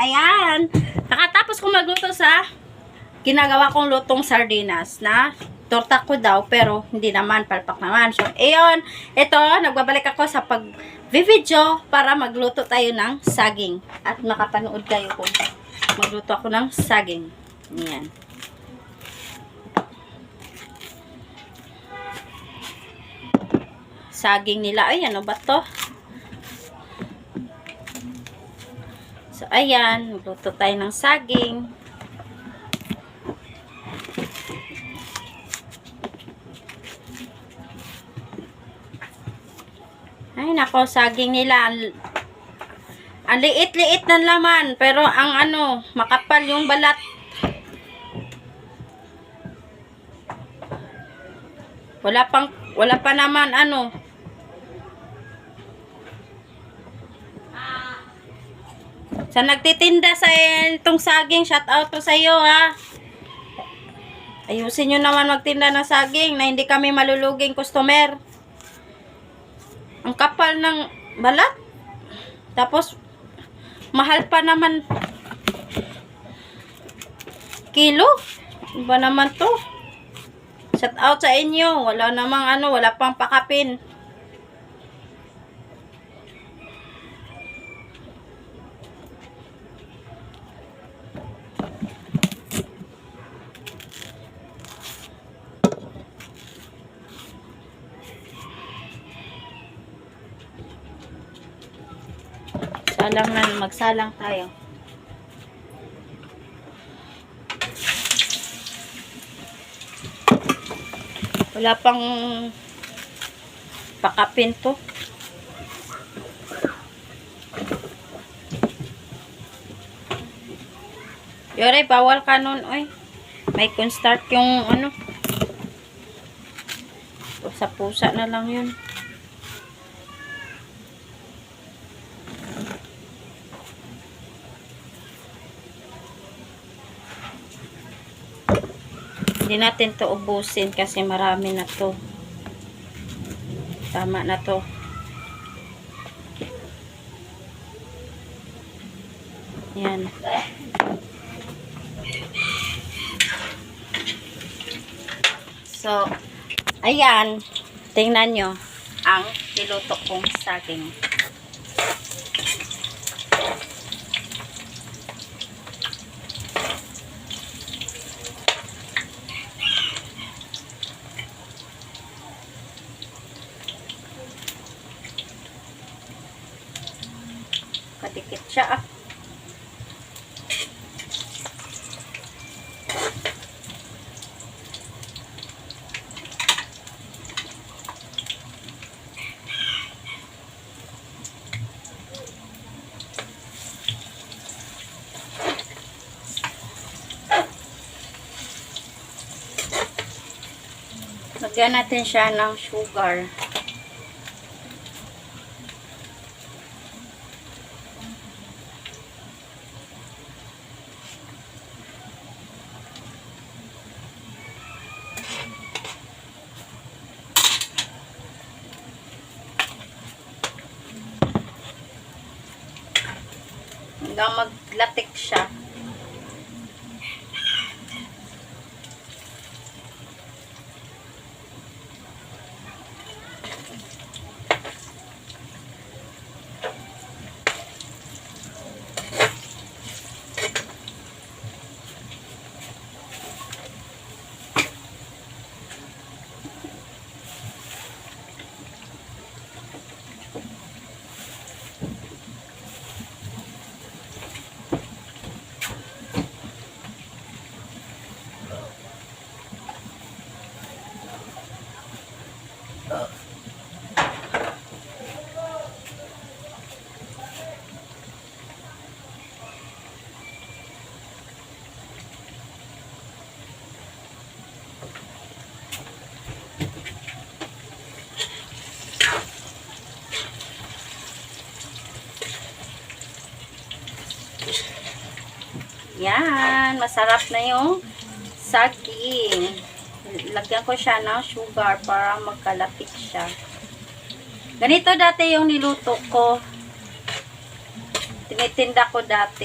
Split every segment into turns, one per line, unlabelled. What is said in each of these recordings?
Ayan. Nakatapos ko magluto sa ginagawa kong lutong sardinas na torta ko daw pero hindi naman palpak naman. So, ayun. Ito, nagbabalik ako sa pag video para magluto tayo ng saging. At makapanood kayo kung magluto ako ng saging. Ayan. Saging nila. Ay, ano ba to? Ayan. Magluto tayo ng saging. Ay, nako, saging nila. Ang liit-liit ng laman. Pero ang ano, makapal yung balat. Wala pang, wala pa naman ano. Sa nagtitinda sa itong saging, shout out to sa iyo ha. Ayusin nyo naman magtinda ng saging na hindi kami maluluging customer. Ang kapal ng balat. Tapos, mahal pa naman kilo. Iba naman to. Shout out sa inyo. Wala namang ano, wala pang pakapin. Salang na, magsalang tayo. Wala pang pakapin to. Yore, bawal ka nun, oy. May start yung ano. Sa pusa na lang yun. Hindi natin to ubusin kasi marami na to. Tama na to. Yan. So, ayan. Tingnan nyo ang niluto kong saging. Lagyan natin siya ng sugar. Yan, masarap na yung saging. Lagyan ko siya ng sugar para magkalapit siya. Ganito dati yung niluto ko. Tinitinda ko dati.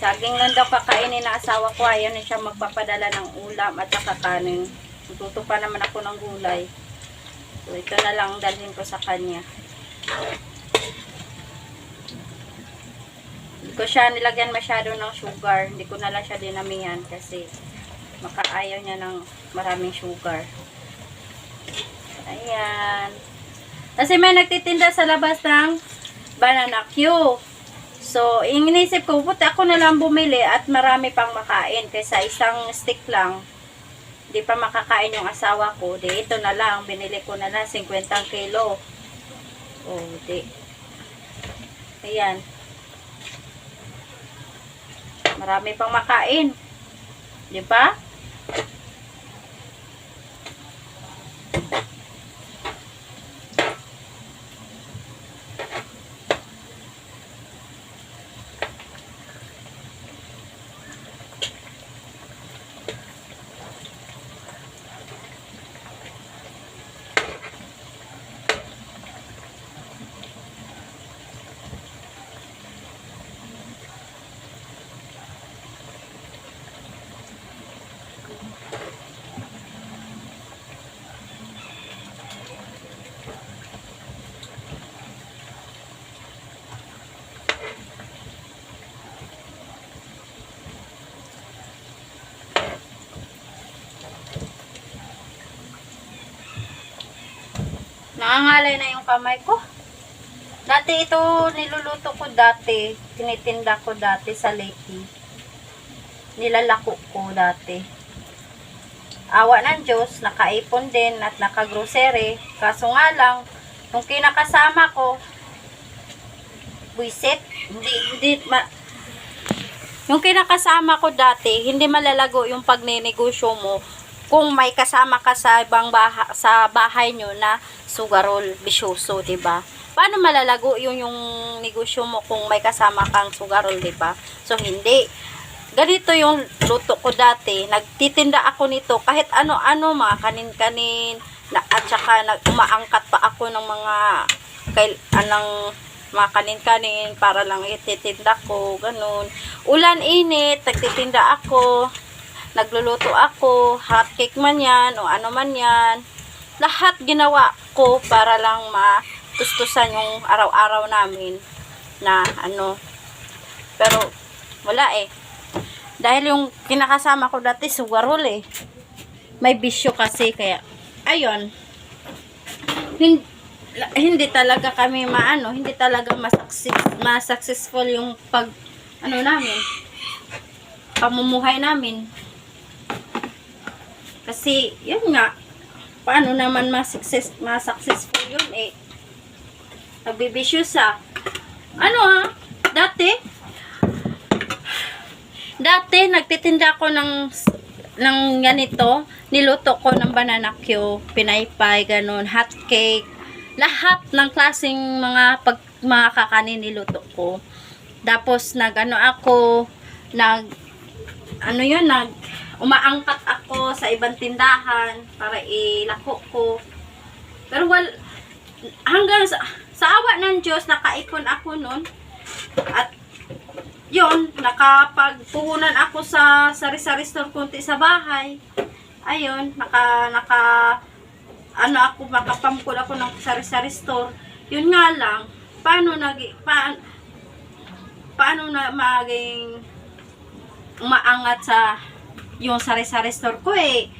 Saging lang daw kakainin na asawa ko. Ayaw na siya magpapadala ng ulam at nakakanin. Tututo pa naman ako ng gulay. So, ito na lang dalhin ko sa kanya. Hindi ko siya nilagyan masyado ng sugar. Hindi ko na lang siya dinamihan kasi makaayaw niya ng maraming sugar. Ayan. Kasi may nagtitinda sa labas ng banana Q. So, inisip ko, buti ako na lang bumili at marami pang makain kaysa isang stick lang. Hindi pa makakain yung asawa ko. Di, ito na lang. Binili ko na lang 50 kilo. Oh, di. Ayan. Marami pang makain. Di ba? Nangangalay na yung kamay ko. Dati ito niluluto ko dati. Tinitinda ko dati sa Lady. Nilalako ko dati. Awa ng Diyos, nakaipon din at nakagrocery. Kaso nga lang, nung kinakasama ko, buisit, hindi, hindi, ma, yung kinakasama ko dati, hindi malalago yung pagninegosyo mo kung may kasama ka sa ibang baha, sa bahay nyo na sugarol, bisyoso, 'di ba? Paano malalago yung yung negosyo mo kung may kasama kang sugarol, 'di ba? So hindi. Ganito yung luto ko dati. Nagtitinda ako nito kahit ano-ano, mga kanin-kanin, na, at saka nag, umaangkat pa ako ng mga kay, anong mga kanin-kanin para lang ititinda ko, ganun. Ulan init, nagtitinda ako, nagluluto ako, hot cake man yan, o ano man yan. Lahat ginawa ko para lang matustusan yung araw-araw namin na ano. Pero, wala eh. Dahil yung kinakasama ko dati, sugarol eh. May bisyo kasi, kaya, ayun. Hindi, hindi talaga kami maano, hindi talaga masaksis, ma-successful yung pag, ano namin, pamumuhay namin. Kasi, yun nga, paano naman ma-success, ma-successful yun eh. Nagbibisyo sa, ano ha, dati, dati, nagtitinda ako ng, ng ganito, niluto ko ng banana Q, pinaypay, ganun, hot cake, lahat ng klaseng mga pag, mga kakanin niluto ko. Tapos, nag, ano ako, nag, ano yun, nag, umaangkat ako sa ibang tindahan para ilako ko. Pero wal, hanggang sa, sa awa ng Diyos, nakaipon ako nun. At, yun, nakapagpuhunan ako sa sari-sari store kunti sa bahay. Ayun, naka, naka, ano ako, makapamkul ako ng sari-sari store. Yun nga lang, paano nag, pa, paano na maging umaangat sa yung sari-sari store ko eh.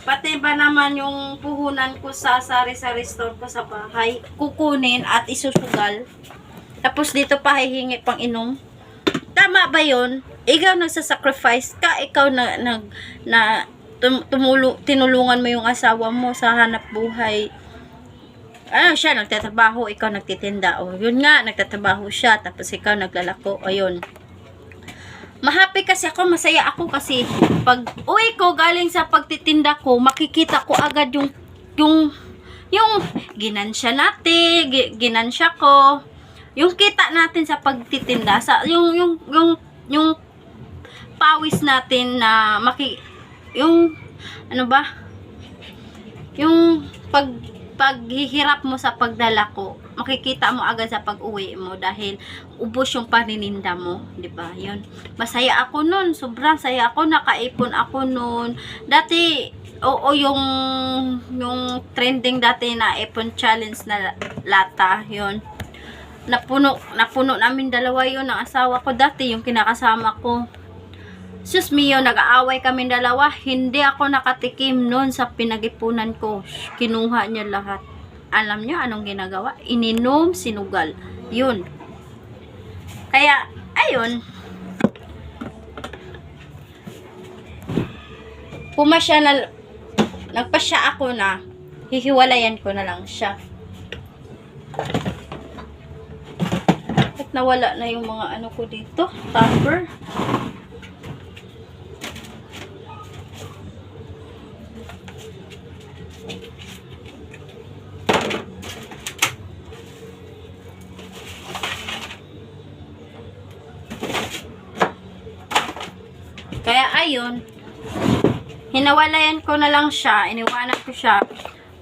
Pati ba naman yung puhunan ko sa sari-sari store ko sa bahay, kukunin at isusugal. Tapos dito pa hihingi pang inom. Tama ba yun? Ikaw nagsasacrifice ka, ikaw na, nag, na tum, tumulo, tinulungan mo yung asawa mo sa hanap buhay. Ano siya, nagtatrabaho, ikaw nagtitinda. O, yun nga, nagtatrabaho siya, tapos ikaw naglalako. Ayun. Mahappy kasi ako, masaya ako kasi pag uwi ko galing sa pagtitinda ko, makikita ko agad yung yung yung ginansya natin, gi- ginansya ko. Yung kita natin sa pagtitinda, sa yung yung yung yung pawis natin na maki yung ano ba? Yung pag paghihirap mo sa pagdala ko, makikita mo agad sa pag-uwi mo dahil ubos yung panininda mo, 'di ba? 'Yun. Masaya ako noon, sobrang saya ako, nakaipon ako noon. Dati oo yung yung trending dati na ipon challenge na lata, 'yun. Napuno napuno namin dalawa 'yun ng asawa ko dati, yung kinakasama ko. Sus mio, nag-aaway kami dalawa. Hindi ako nakatikim noon sa pinag-ipunan ko. Kinuha niya lahat. Alam niyo anong ginagawa? Ininom, sinugal. Yun. Kaya, ayun. Pumasya na, nagpasya ako na, hihiwalayan ko na lang siya. At nawala na yung mga ano ko dito, tupper. Kaya ayun, hinawalayan ko na lang siya, iniwanan ko siya.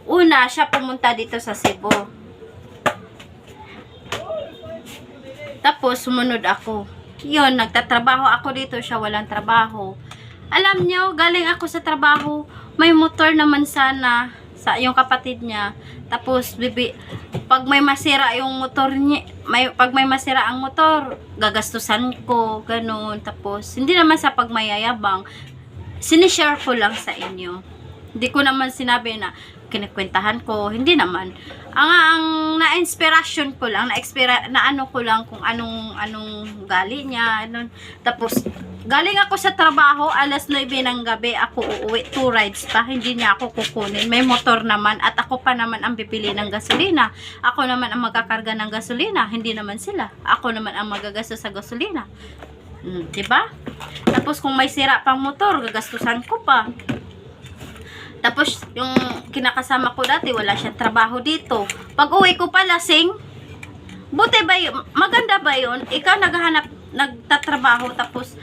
Una, siya pumunta dito sa Cebu. Tapos, sumunod ako. Yun, nagtatrabaho ako dito, siya walang trabaho. Alam nyo, galing ako sa trabaho, may motor naman sana sa yung kapatid niya. Tapos, bibi, pag may masira yung motor niya, may, pag may masira ang motor, gagastusan ko, ganun. Tapos, hindi naman sa pagmayayabang, sinishare ko lang sa inyo. Hindi ko naman sinabi na kinikwentahan ko, hindi naman. Ang ang na-inspiration ko lang, na-expira, na ano ko lang kung anong anong gali niya, ano. Tapos galing ako sa trabaho, alas 9 ng gabi, ako uuwi, two rides pa, hindi niya ako kukunin. May motor naman at ako pa naman ang bibili ng gasolina. Ako naman ang magkakarga ng gasolina, hindi naman sila. Ako naman ang magagastos sa gasolina. Mm, 'di ba? Tapos kung may sira pang motor, gagastusan ko pa. Tapos, yung kinakasama ko dati, wala siyang trabaho dito. Pag uwi ko pa lasing, buti ba yun? Maganda ba yun? Ikaw naghahanap, nagtatrabaho, tapos